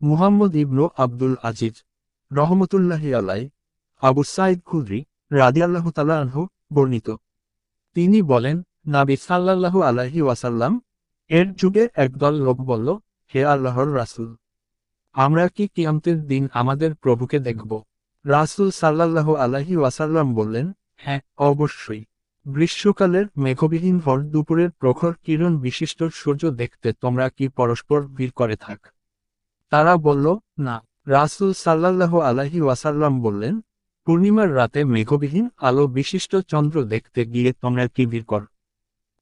মুহাম্মদ ইবনু আব্দুল আজিজ রহমতুল্লাহি আলাই আবু সাইদ খুদ্রি রাদিয়াল্লাহ তালা আনহু বর্ণিত। তিনি বলেন, নাবি সাল্লাল্লাহু আলাইহি ওয়াসাল্লাম এর যুগে একদল লোক বলল, হে আল্লাহর রাসূল, আমরা কি কিয়ামতের দিন আমাদের প্রভুকে দেখব রাসূল সাল্লাল্লাহু আলাহি ওয়াসাল্লাম বললেন হ্যাঁ অবশ্যই। গ্রীষ্মকালের মেঘবিহীন ভর দুপুরের প্রখর কিরণ বিশিষ্ট সূর্য দেখতে তোমরা কি পরস্পর ভিড় করে থাক? তারা বলল, না। রাসূল সাল্লাল্লাহু আলাইহি ওয়াসাল্লাম বললেন, পূর্ণিমার রাতে মেঘবিহীন আলো বিশিষ্ট চন্দ্র দেখতে গিয়ে তোমরা কি ভিড় কর?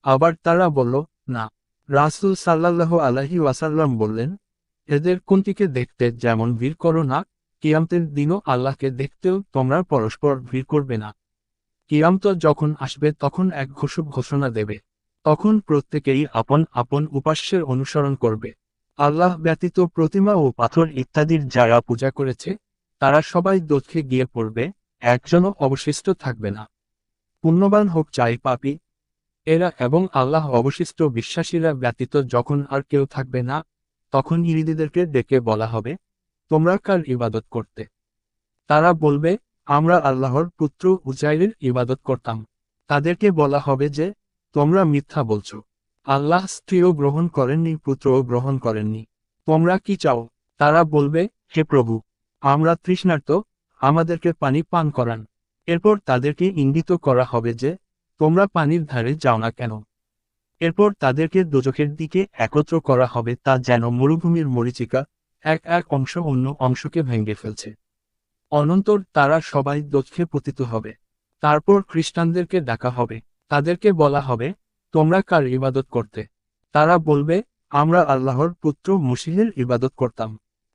আবার তারা বলল, না। রাসূল সাল্লাল্লাহু আলাইহি ওয়াসাল্লাম বললেন, এদের কোনটিকে দেখতে যেমন ভিড় করো না, কিয়ামতের দিনও আল্লাহকে দেখতেও তোমরা পরস্পর ভিড় করবে না। কিয়ামত যখন আসবে তখন এক ঘোষক ঘোষণা দেবে। তখন প্রত্যেকেই আপন আপন উপাস্যের অনুসরণ করবে। আল্লাহ ব্যতীত প্রতিমা ও পাথর ইত্যাদির যারা পূজা করেছে, তারা সবাই দোষে গিয়ে পড়বে, একজনও অবশিষ্ট থাকবে না। পুণ্যবান হোক চাই পাপি। এরা এবং আল্লাহ অবশিষ্ট বিশ্বাসীরা ব্যতীত যখন আর কেউ থাকবে না, তখন ইরিদিদেরকে ডেকে বলা হবে, তোমরা কার ইবাদত করতে? তারা বলবে, আমরা আল্লাহর পুত্র উজাইরের ইবাদত করতাম। তাদেরকে বলা হবে যে, তোমরা মিথ্যা বলছো। আল্লাহ স্ত্রীও গ্রহণ করেননি, পুত্রও গ্রহণ করেননি। তোমরা কি চাও? তারা বলবে, হে প্রভু, আমরা তৃষ্ণার্ত, আমাদেরকে পানি পান করান। এরপর তাদেরকে ইঙ্গিত করা হবে যে, তোমরা পানির ধারে যাও না কেন? এরপর তাদেরকে দোজখের দিকে একত্র করা হবে, তা যেন মরুভূমির মরিচিকা, এক এক অংশ অন্য অংশকে ভেঙে ফেলছে। অনন্তর তারা সবাই দোজখে পতিত হবে। তারপর খ্রিস্টানদেরকে ডাকা হবে। তাদেরকে বলা হবে তোমরা কার ইবাদত করতে? তারা বলবে, আমরা আল্লাহর পুত্র মুসিহের ইবাদত করতাম।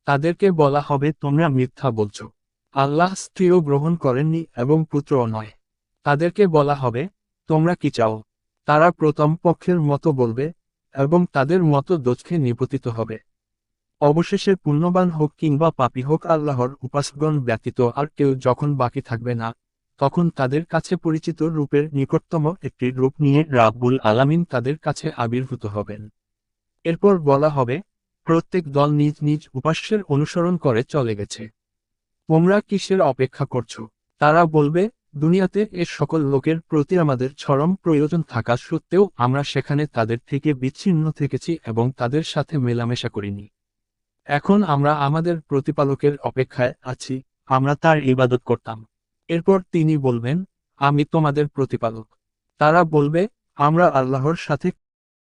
তাদেরকে বলা হবে, তোমরা মিথ্যা বলছো। আল্লাহ স্ত্রীও গ্রহণ করেননি এবং পুত্রও নয়। তাদেরকে বলা হবে, তোমরা কি চাও? তারা প্রথম পক্ষের মতো বলবে, এবং তাদের মতো দোষকে নিপতিত হবে। অবশেষে পুণ্যবান হোক কিংবা পাপী হোক, আল্লাহর উপাসকগণ ব্যতীত আর কেউ যখন বাকি থাকবে না তখন তাদের কাছে পরিচিত রূপের নিকটতম একটি রূপ নিয়ে রাব্বুল আলামিন তাদের কাছে আবির্ভূত হবেন। এরপর বলা হবে, প্রত্যেক দল নিজ নিজ উপাস্যের অনুসরণ করে চলে গেছে। তোমরা কিসের অপেক্ষা করছ? তারা বলবে, দুনিয়াতে এর সকল লোকের প্রতি আমাদের চরম প্রয়োজন থাকা সত্ত্বেও আমরা সেখানে তাদের থেকে বিচ্ছিন্ন থেকেছি এবং তাদের সাথে মেলামেশা করিনি। এখন আমরা আমাদের প্রতিপালকের অপেক্ষায় আছি, আমরা তার ইবাদত করতাম। এরপর তিনি বলবেন আমি তোমাদের প্রতিপালক। তারা বলবে আমরা আল্লাহর সাথে